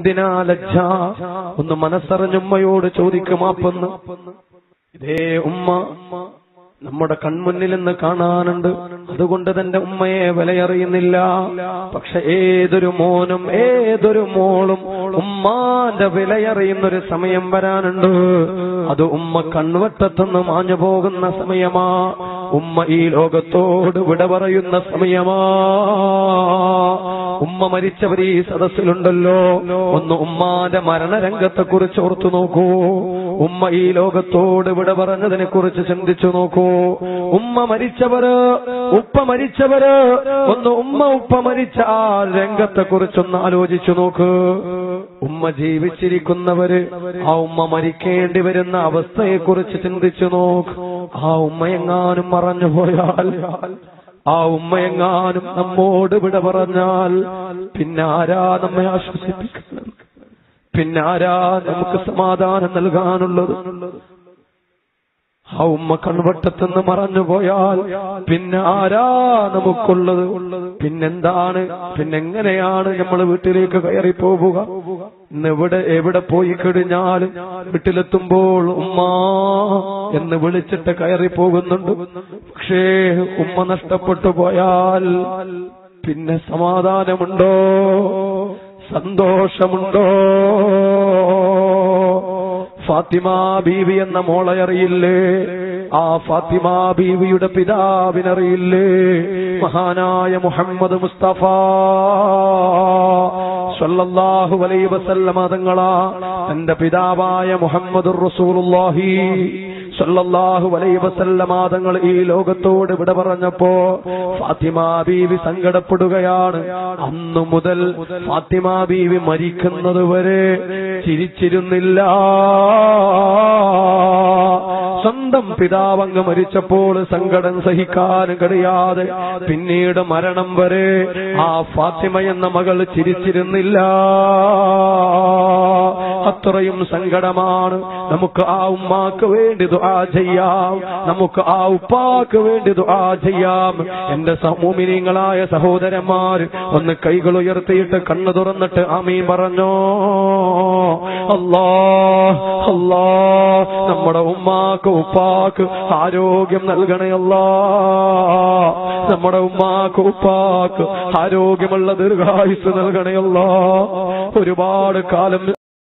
എന്തിനാ ലജ്ജ ഒന്ന് മനസ്സറിഞ്ഞുമ്മയോട് ചോദിക്കുമാപ്പെന്ന് ഇതേ ഉമ്മ നമ്മുടെ കൺമുന്നിൽ നിന്ന് കാണാനുണ്ട്. അതുകൊണ്ട് തന്റെ ഉമ്മയെ വിലയറിയുന്നില്ല. പക്ഷെ ഏതൊരു മോനും ഏതൊരു മോളും ഉമ്മാന്റെ വിലയറിയുന്നൊരു സമയം വരാനുണ്ട്. അത് ഉമ്മ കൺവട്ടത്തുനിന്ന് മാഞ്ഞു പോകുന്ന സമയമാ. ഉമ്മ ഈ ലോകത്തോട് വിട പറയുന്ന സമയമാ. ഉമ്മ മരിച്ചവർ ഈ സദസ്സിലുണ്ടല്ലോ. ഒന്ന് ഉമ്മാന്റെ മരണരംഗത്തെ കുറിച്ച് ഓർത്തു നോക്കൂ. ഉമ്മ ഈ ലോകത്തോട് ഇവിടെ പറഞ്ഞതിനെ കുറിച്ച് ചിന്തിച്ചു നോക്കൂ. ഉമ്മ മരിച്ചവര് ഉപ്പ മരിച്ചവര് ഒന്ന് ഉമ്മ ഉപ്പ മരിച്ച ആ രംഗത്തെ കുറിച്ചൊന്ന് ആലോചിച്ചു നോക്ക്. ഉമ്മ ജീവിച്ചിരിക്കുന്നവര് ആ ഉമ്മ മരിക്കേണ്ടി വരുന്ന അവസ്ഥയെ കുറിച്ച് ചിന്തിച്ചു നോക്ക്. ആ ഉമ്മ എങ്ങാനും മറഞ്ഞു പോയാൽ ആ ഉമ്മയെങ്ങാനും നമ്മോട് വിട പറഞ്ഞാൽ പിന്നെ ആരാ നമ്മെ ആശ്വസിപ്പിക്കുന്നത് പിന്നെ ആരാ നമുക്ക് സമാധാനം നൽകാനുള്ളത്? ആ ഉമ്മ കൺവട്ടത്തെന്ന് മറഞ്ഞു പോയാൽ പിന്നെ ആരാ നമുക്കുള്ളത്? പിന്നെന്താണ്? പിന്നെങ്ങനെയാണ് നമ്മൾ വീട്ടിലേക്ക് കയറി പോവുക എവിടെ എവിടെ പോയി കഴിഞ്ഞാലും വീട്ടിലെത്തുമ്പോൾ ഉമ്മ എന്ന് വിളിച്ചിട്ട് കയറി പോകുന്നുണ്ട്. പക്ഷേ ഉമ്മ നഷ്ടപ്പെട്ടു പോയാൽ പിന്നെ സമാധാനമുണ്ടോ? സന്തോഷമുണ്ടോ? ഫാത്തിമ ബീവി എന്ന മോളെ അറിയില്ലേ? ആ ഫാത്തിമ ബീവിയുടെ പിതാവിനറിയില്ലേ? മഹാനായ മുഹമ്മദ് മുസ്തഫ സല്ലല്ലാഹു അലൈഹി വസല്ലമ തങ്ങളാ തന്റെ പിതാവായ മുഹമ്മദ് റസൂലുള്ളാഹി സല്ലല്ലാഹു അലൈഹി വസല്ലമ തങ്ങൾ ഈ ലോകത്തോട് വിട പറഞ്ഞപ്പോ ഫാത്തിമ ബീവി സങ്കടപ്പെടുകയാണ്. അന്നു മുതൽ ഫാത്തിമ ബീവി മരിക്കുന്നതുവരെ ചിരിച്ചിരുന്നില്ല. സ്വന്തം പിതാവങ്ങ് മരിച്ചപ്പോൾ സങ്കടം സഹിക്കാൻ കഴിയാതെ പിന്നീട് മരണം വരെ ആ ഫാത്തിമ എന്ന മകൾ ചിരിച്ചിരുന്നില്ല. അത്രയും സങ്കടമാണ്. നമുക്ക് ആ ഉമ്മാക്ക് വേണ്ടി ദുആ ചെയ്യാം. നമുക്ക് ആ ഉപ്പാക്ക് വേണ്ടി ദുആ ചെയ്യാം. എന്റെ സമൂഹിനീങ്ങളായ സഹോദരന്മാർ ഒന്ന് കൈകൾ ഉയർത്തിയിട്ട് കണ്ണു തുറന്നിട്ട് ആമീൻ പറഞ്ഞോ? നമ്മുടെ ഉമ്മാക്ക് ഉപ്പാക്ക് ആരോഗ്യം നൽകണയല്ല നമ്മുടെ ഉമ്മാക്ക് ഉപ്പാക്ക് ആരോഗ്യമുള്ള ദീർഘായുസ് നൽകണയല്ല ഒരുപാട് കാലം